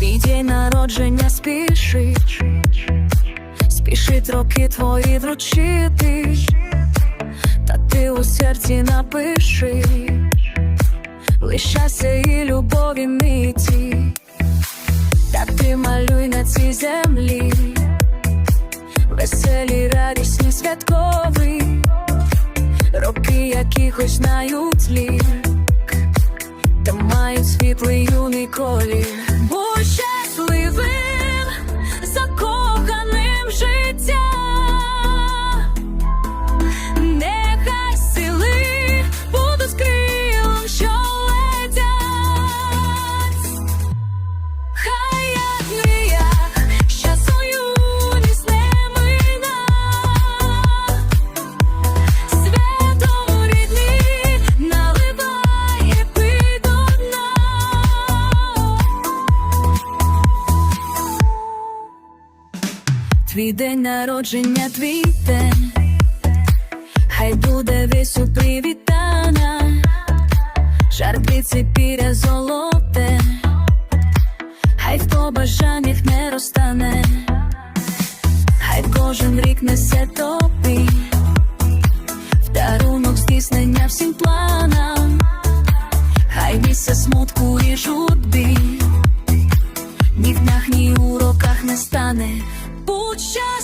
народження спішить, спішить роки твої вручити, та ти у серці напиши, лишайся і любові миті, та ти малюй на цій землі, веселі, радісні, святкові, роки якихось знають лік та мають світлий юний колір. Твій день народження, твій день, хай буде весь у привітана, Жар квітці піря золоте, хай в побажаннях не розтане, хай кожен рік несе тобі, в дарунок здійснення всім планам, хай місця смутку і журби, ні в днях, ні shot.